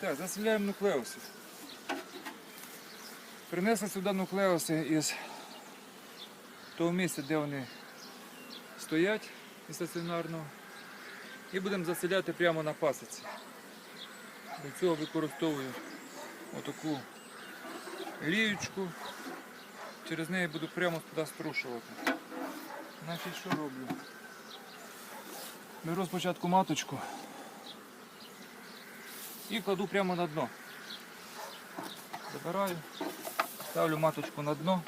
Так, заселяємо нуклеуси. Принесли сюди нуклеуси із того місця, де вони стоять із стаціонарного. І будемо заселяти прямо на пасіці. Для цього використовую отаку ліючку. Через неї буду прямо туди струшувати. Значить, що роблю? Беру спочатку маточку і кладу прямо на дно. Забираю, ставлю маточку на дно.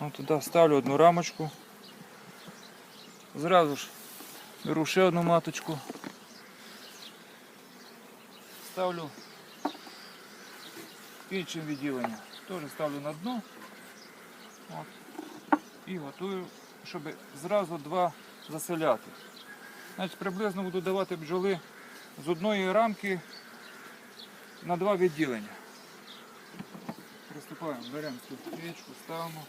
От туди ставлю одну рамочку. Зразу ж беру ще одну маточку. Ставлю іншим відділенням. Теж ставлю на дно. От. І готую, щоб зразу два заселяти. Значить, приблизно буду давати бджоли з одної рамки на два відділення. Приступаємо, беремо цю печку, ставимо.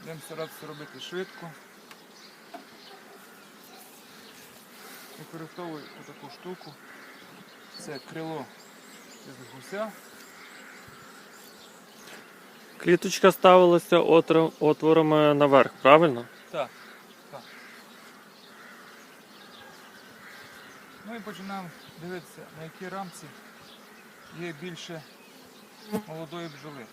Будемо старатися робити швидко. Використовую таку штуку. Це крило з гуся. Кліточка ставилася отворами наверх, правильно? Так. І починаємо дивитися, на якій рамці є більше молодої бджоли.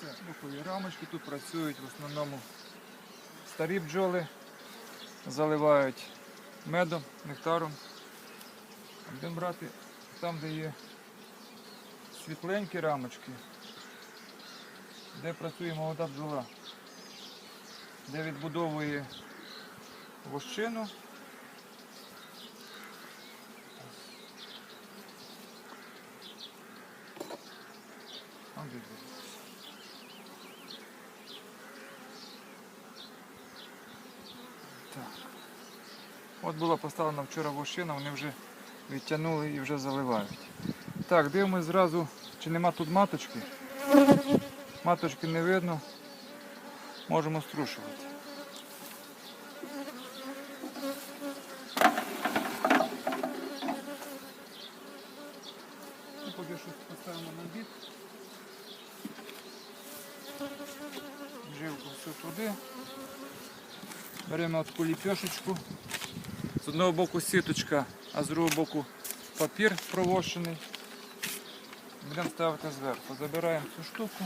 Це бокові рамочки, тут працюють в основному старі бджоли, заливають медом, нектаром. Будемо брати там, де є світленькі рамочки, де працює молода бджола, де відбудовує вощину. Так. От була поставлена вчора вощина, вони вже відтягнули і вже заливають. Так, дивимось зразу, чи нема тут маточки. Маточки не видно. Можемо струшувати. Ну, Поки що поставимо на бік. Живку все туди. Беремо таку ліпешечку. З одного боку сіточка, а з другого боку папір провощений. Будемо ставити зверху. Забираємо цю штуку,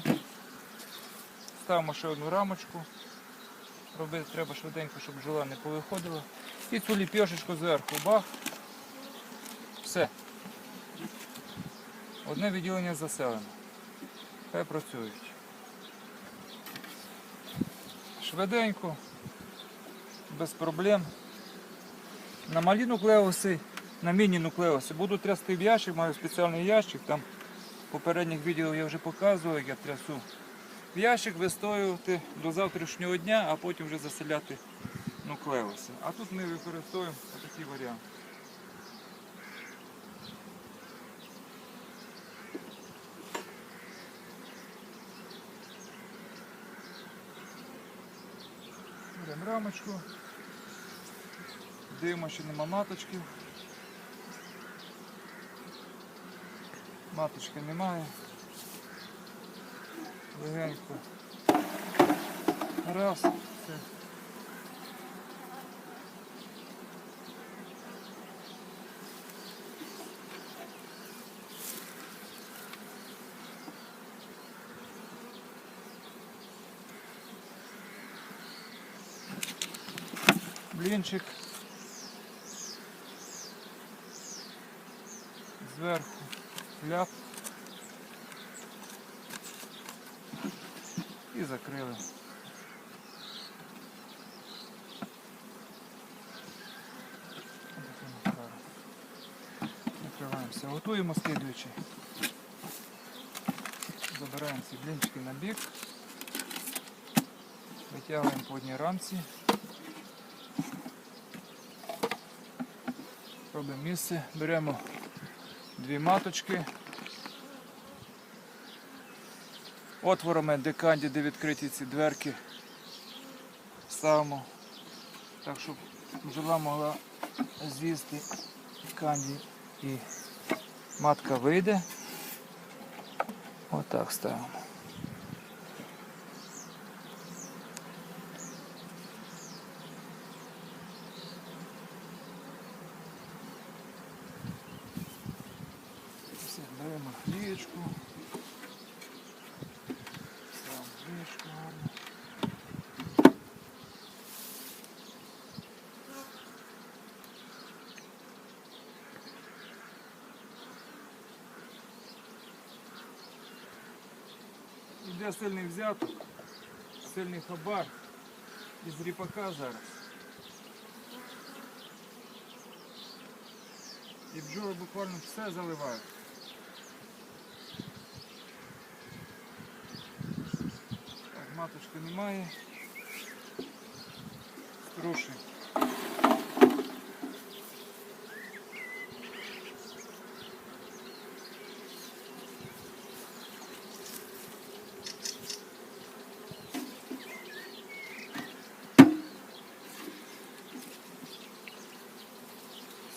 ставимо ще одну рамочку. Робити треба швиденько, щоб бджола не повиходила. І цю ліпешечку зверху. Бах. Все. Одне відділення заселено. Хай працюють. Швиденько, без проблем. На малі нуклеуси, на міні-нуклеуси буду трясти в ящик, маю спеціальний ящик, там попередніх відео я вже показував, як я трясу. В ящик вистоювати до завтрашнього дня, а потім вже заселяти нуклеуси. А тут ми використовуємо такий варіант. Беремо рамочку. Дивимося, що нема маточки. Маточки немає. Легенько. Раз. Все. Блінчик. Зверху ляп. І закрили. Накриваємося. Готуємо слідуючий. Забираємо ці блінчики на бік. Витягуємо по одній рамці. Робимо місце, беремо дві маточки. Отворами деканді, де відкриті ці дверки, ставимо так, щоб бджола могла з'їсти канді і матка вийде. Отак ставимо. Все, беремо клієчку. Ставимо клієчку гарно. Іде сильний взяток, сильний хабар із ріпака зараз. І бджоли буквально все заливають. Так, маточки немає. Струшуємо.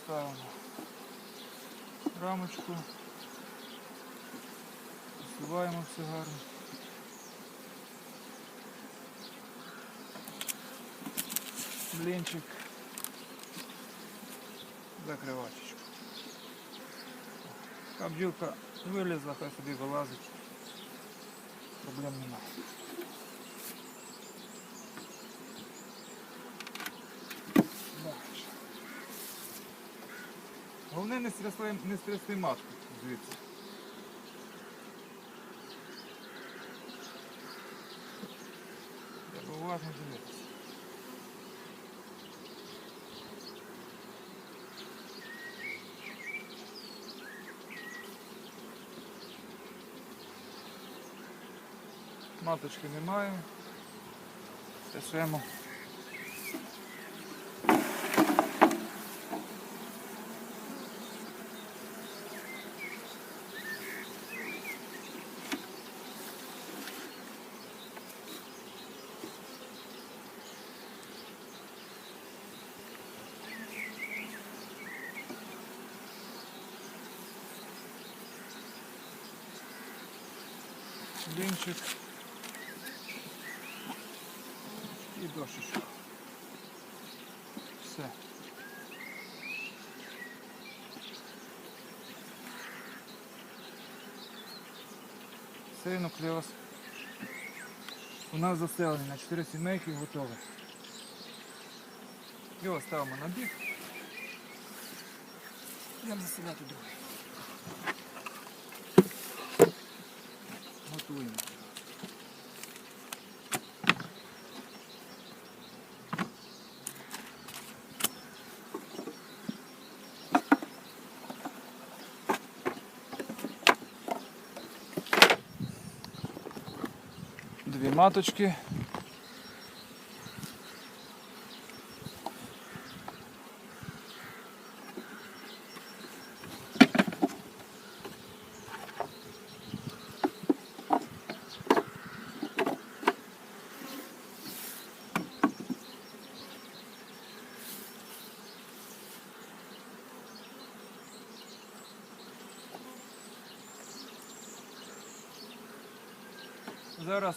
Ставимо рамочку. Посуваємо все гарно. Блінчик. Закривачечку. Бджілка вилізла, хай собі вилазить. Проблем немає. Головне не стрясли, не стрясли матку звідси. Треба уважно дивитися. Маточки немає. Трясемо. Блинчик і дощечку. Все. Цей нуклеоз у нас заселений на 4 сімейки готовий. Його ставимо на бік. Йдемо заселяти другий. Готуємо. Дві маточки. Зараз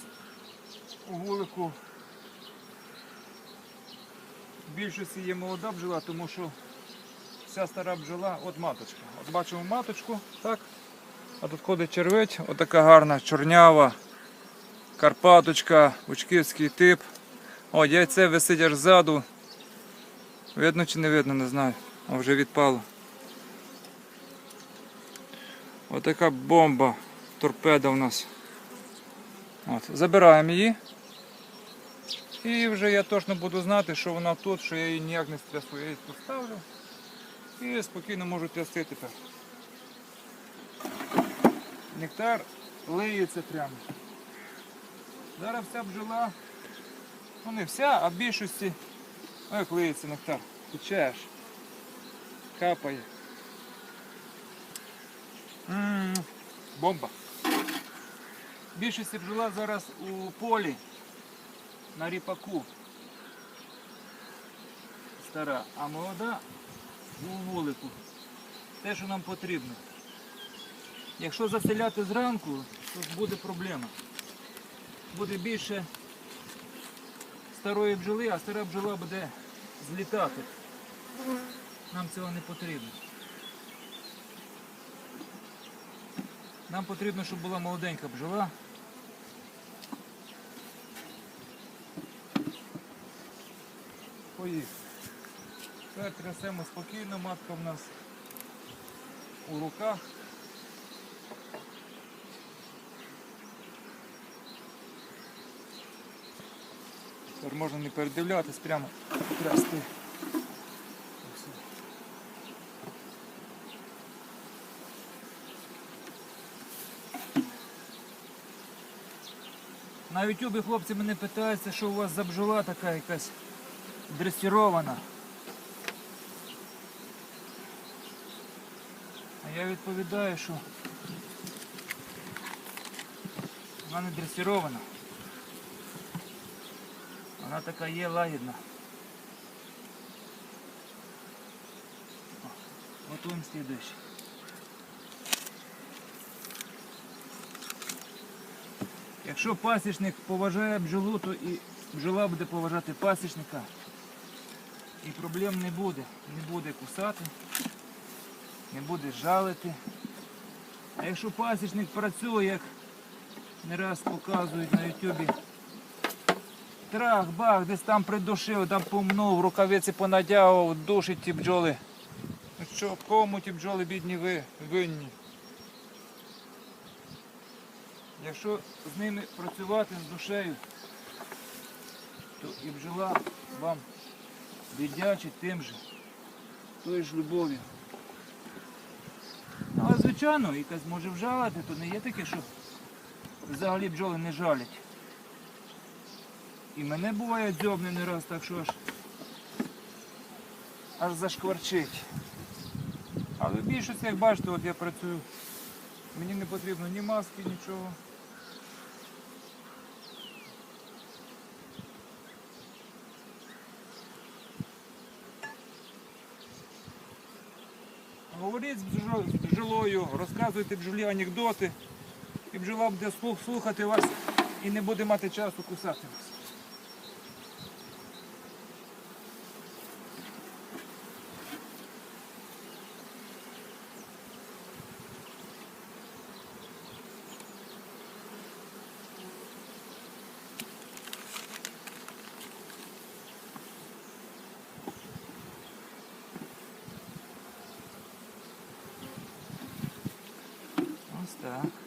у вулику в більшості є молода бджола, тому що вся стара бджола от маточка. От бачимо маточку, так? А тут ходить червець, отака гарна чорнява, карпаточка, учківський тип. О, яйце висить аж ззаду. Видно чи не видно, не знаю. А вже відпало. Отака бомба, торпеда у нас. От, забираємо її. І вже я точно буду знати, що вона тут, що я її ніяк не стрясу. Я її поставлю і спокійно можу трясти тепер. Нектар лиється прямо. Зараз вся бджола, ну не вся, а в більшості, ну як лиється нектар, течеш. капає. м бомба. Більшість бджола зараз у полі на ріпаку. Стара, а молода у вулику. Те, що нам потрібно. Якщо заселяти зранку, то буде проблема. Буде більше старої бджоли, а стара бджола буде злітати. Нам цього не потрібно. Нам потрібно, щоб була молоденька бджола. Поїхали. Так, трясемо спокійно, матка в нас у руках. Тепер можна не передивлятись, прямо трясти. Все. На ютубі хлопці мене питаються, що у вас за така якась дресірована. А я відповідаю, що вона не дресірована. Вона така є лагідна. Готуємо слідуючий. Якщо пасічник поважає бджолу, то і бджола буде поважати пасічника. І проблем не буде. Не буде кусати, не буде жалити. А якщо пасічник працює, як не раз показують на ютубі, трах, бах, десь там придушив, там помнув, рукавиці понадягував, душить ті бджоли. Ну що, кому ті бджоли бідні ви винні? Якщо з ними працювати з душею, то і бджола вам віддячить тим же, тою ж любов'ю. Але звичайно, якась може вжалити, то не є таке, що взагалі бджоли не жалять. І мене буває дзьобне не раз, так що аж, аж зашкварчить. Але в більшості, як бачите, от я працюю, мені не потрібно ні маски, нічого. Говоріть з бджо- бджолою, розказуйте бджолі анекдоти, і бджола буде слухати вас і не буде мати часу кусати вас. Ось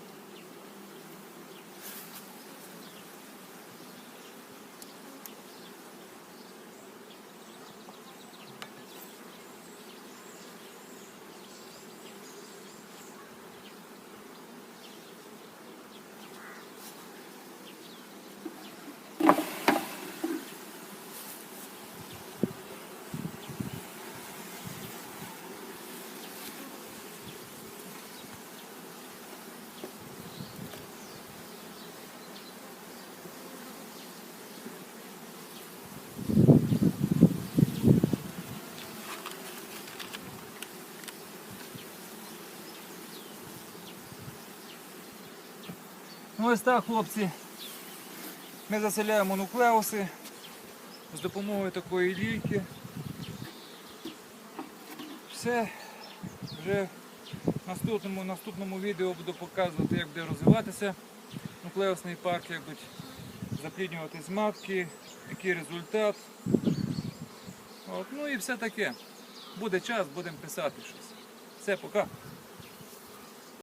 Ну ось так, хлопці. Ми заселяємо нуклеуси з допомогою такої лійки. Все. Вже в наступному, наступному відео буду показувати, як буде розвиватися нуклеусний парк, як будуть запліднюватись матки, який результат. От, ну і все таке. Буде час, будемо писати щось. Все, пока.